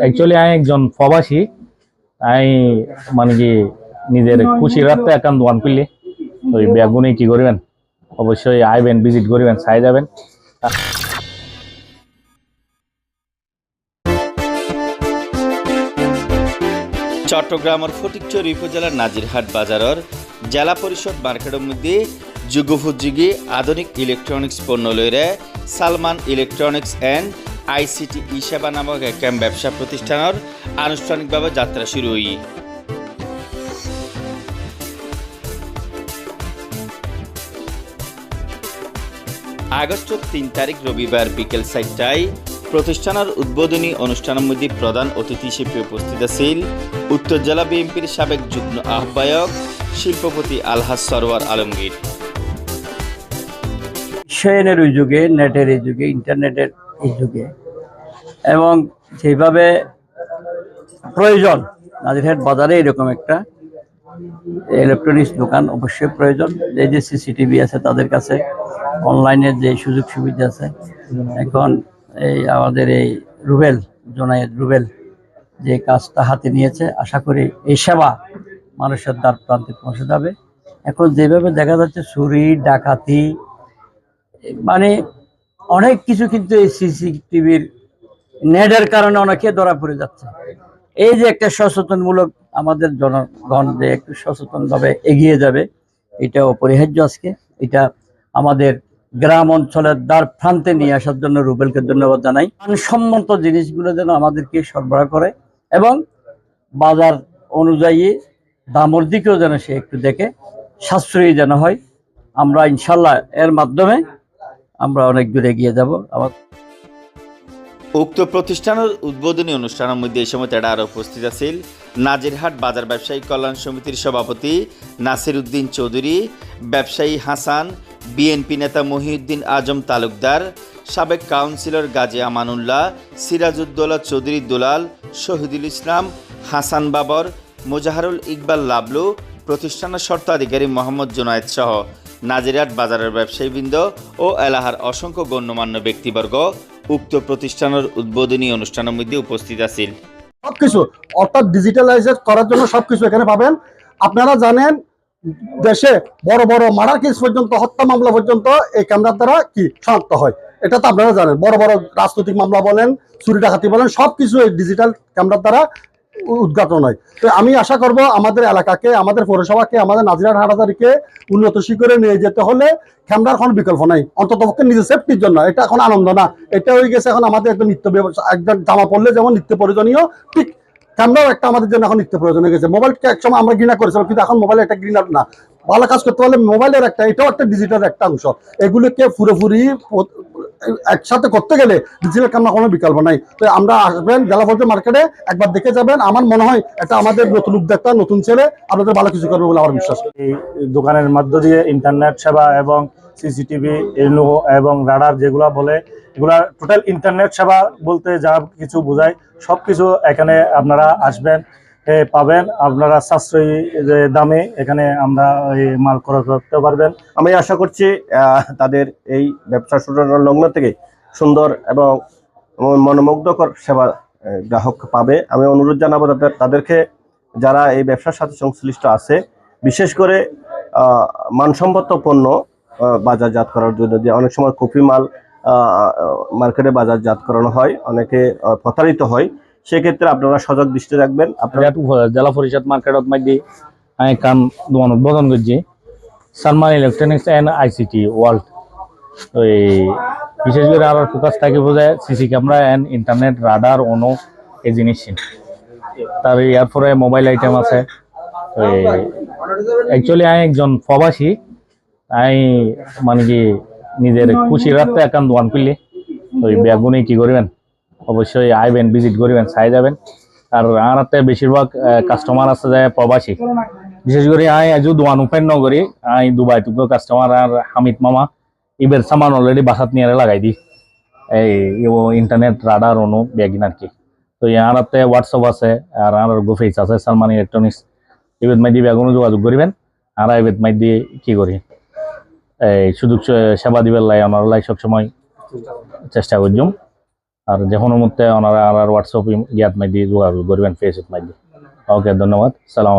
Actually আমি একজন প্রবাসী। আমি মানে কি, নিজের খুশি রাখতে একান্ত ওয়ান করলে ওই বেগুনি কি করবেন? অবশ্যই আইবেন ভিজিট করবেন চাই যাবেন। চট্টগ্রামের ফটিকচুরি উপজেলার নাজিরহাট বাজারের জেলা পরিষদ মার্কেটের মধ্যে যুগোপযোগী আধুনিক ইলেকট্রনিক্স পণ্য লইরে Salman electronics and ICT e সেবা নামক একখান ব্যবসা প্রতিষ্ঠানের আনুষ্ঠানিকভাবে যাত্রা শুরু হই আগস্ট তিন তারিখ রবিবার বিকেল চারটায় প্রতিষ্ঠানের উদ্বোধনী অনুষ্ঠানের মধ্যে প্রধান অতিথি হিসেবে উপস্থিত আছেন উত্তর জেলা বিএনপির সাবেক যুগ্ম আহ্বায়ক শিল্পপতি আলহাজ সরওয়ার আলমগীর। বিশ্বায়নের যুগে, নেটের এই যুগে, ইন্টারনেটের এই যুগে। এবং সেইভাবে প্রয়োজন নাজিরহাট বাজারে এরকম একটা ইলেকট্রনিক্স দোকান অবশ্যই প্রয়োজন। এই যে সিসিটিভি আছে তাদের কাছে অনলাইনের যে সুযোগ সুবিধা আছে, এখন এই আমাদের এই রুবেল, জোনায়েদ রুবেল যে কাজটা হাতে নিয়েছে, আশা করি এই সেবা মানুষের দ্বার প্রান্তে পৌঁছে যাবে। এখন যেভাবে দেখা যাচ্ছে, চুরি, ডাকাতি মানে অনেক কিছু কিন্তু এই সিসিটিভির নেটের কারণে অনেকে ধরা পড়ে যাচ্ছে। এই যে একটা সচেতনমূলক আমাদের জনগণ যে একটু সচেতনভাবে এগিয়ে যাবে, এটা অপরিহার্য আজকে। এটা আমাদের গ্রাম অঞ্চলের দ্বার প্রান্তে নিয়ে আসার জন্য রুবেলকে ধন্যবাদ জানাই। মানসম্মত জিনিসগুলো যেন আমাদেরকে সরবরাহ করে এবং বাজার অনুযায়ী দামর দিকেও যেন সে একটু দেখে, সাশ্রয়ী যেন হয়। আমরা ইনশাল্লাহ এর মাধ্যমে আমরা অনেক দূরে এগিয়ে যাব। আমার উক্ত প্রতিষ্ঠানের উদ্বোধনী অনুষ্ঠানের মধ্যে এই সময় তারা আরও উপস্থিত আছেন নাজিরহাট বাজার ব্যবসায়ী কল্যাণ সমিতির সভাপতি নাসির উদ্দিন চৌধুরী, ব্যবসায়ী হাসান, বিএনপি নেতা মহিউদ্দিন আজম তালুকদার, সাবেক কাউন্সিলর গাজী আমানুল্লাহ, সিরাজউদ্দৌলা চৌধুরী দুলাল, শহীদুল ইসলাম, হাসান বাবর, মোজাহারুল ইকবাল লাবলু, প্রতিষ্ঠানের স্বত্বাধিকারী মোহাম্মদ জুনায়েদ সহ। নাজিরহাট বাজারের ব্যবসায়ীবৃন্দ ও এলাহার অসংখ্য গণ্যমান্য ব্যক্তিবর্গ উক্ত প্রতিষ্ঠানের উদ্বোধনী অনুষ্ঠানের মধ্যে উপস্থিত আছেন। সবকিছু, অর্থাৎ ডিজিটালাইজ করার জন্য সবকিছু এখানে পাবেন। আপনারা জানেন, দেশে বড় বড় মার্ডার কেস পর্যন্ত, হত্যা মামলা পর্যন্ত এই ক্যামেরার দ্বারা কি শনাক্ত হয়? এটা তো আপনারা জানেন। বড় বড় রাজনৈতিক মামলা বলেন, চুরি ডাকাতি বলেন, সবকিছু এই ডিজিটাল ক্যামেরার দ্বারা উদ্ঘাটন হয়। তো আমি আশা করব আমাদের এলাকাকে, আমাদের পৌরসভাকে, আমাদের নাজিরাট হাটাদারিকে উন্নত শিখরে নিয়ে যেতে হলে খেমরার কোনো বিকল্প নাই। অন্তত পক্ষে নিজের সেফটির জন্য। এটা এখন আনন্দ না। এটা হয়ে গেছে এখন আমাদের একটা নিত্য ব্যবসা একদম জামা পড়লে যেমন নিত্য প্রয়োজনীয়, ঠিক ক্যামেরাও একটা আমাদের জন্য এখন নিত্য প্রয়োজন হয়ে গেছে। মোবাইলকে একসময় আমরা ঘৃণা করেছিলাম, কিন্তু এখন মোবাইল একটা ঘৃণা না। ভালো কাজ করতে পারলে মোবাইলের একটা, এটাও একটা ডিজিটাল একটা অংশ। এগুলোকে পুরোপুরি একসাথে করতে গেলে ডিজিটাল ক্যামেরা কোনো বিকল্প নাই। তো আমরা আসবেন পর্যায়ে মার্কেটে একবার দেখে যাবেন। আমার মনে হয় এটা আমাদের নতুন উদ্যোক্তা, নতুন ছেলে, আপনাদের ভালো কিছু করবে বলে আমার বিশ্বাস। এই দোকানের মধ্য দিয়ে ইন্টারনেট সেবা এবং সিসিটিভি এবং রাডার যেগুলা বলে, এগুলা টোটাল ইন্টারনেট সেবা বলতে যা কিছু বোঝায় সব কিছু এখানে আপনারা আসবেন। পাবেন। আপনারা সাশ্রয়ী দামে এখানে আমরা এই মাল ক্রয় করতে পারবেন। আমি আশা করছি তাদের এই ব্যবসা শুরুর লগ্ন থেকে সুন্দর এবং মনোমুগ্ধকর সেবা গ্রাহক পাবে। আমি অনুরোধ জানাব তাদের, তাদেরকে যারা এই ব্যবসার সাথে সংশ্লিষ্ট আছে, বিশেষ করে মানসম্মত পণ্য বাজারজাত করার জন্য যে অনেক সময় কপি মাল মার্কেটে বাজারজাত করানো হয়, অনেকে প্রতারিত হয়। সেক্ষেত্রে আপনারা সজাগ দৃষ্টি রাখবেন। আপনারা জেলা পরিষদ মার্কেটত মধ্যে আমি কাম দোকান উদ্বোধন করছি। Salman electronics and ICT world ওই বিশেষ করে আর ফোকাস থাকে বোঝায় CC camera and internet router অনো এই জিনিস তার ইয়ার পরে মোবাইল আইটেম আছে। ওই অ্যাকচুয়ালি আমি একজন প্রবাসী আমি মানে কি নিজের খুশি রাখতে একান্ত দোকান করলে ওই বেগুনি কি করবেন? অবশ্যই আইবেন ভিজিট করবেন চাই যাবেন। আর হাতে বেশিরভাগ কাস্টমার আছে যে প্রবাসী। বিশেষ করে আই আজও দোয়ান উপেন নগরী, আই দুবাই টুকু কাস্টমার আর হামিদ মামা, ইবের সামান অলরেডি বাসাত নিয়ে লাগাই দি। এই ইন্টারনেট রাডার অনু বেগিন আর কি। তো ইয়ার হাতে হোয়াটসঅ্যাপ আছে, আর আমার গুফেস আছে, সালমান ইলেকট্রনিক্স ইবেদ মাই দিয়ে বেগুনো যোগাযোগ করিবেন, আর ইবেদ মাই দিয়ে কি করি? এই, সুযোগ, সেবা দিবেন লাই, আমার লাই সবসময় চেষ্টা করছুম আর যে কোনো মুহূর্তে ওনারা আর হোয়াটসঅ্যাপ ইয়াত মাই দিয়ে যোগাযোগ করবেন ফেসবুক মাই দিয়ে ওকে ধন্যবাদ। সালাম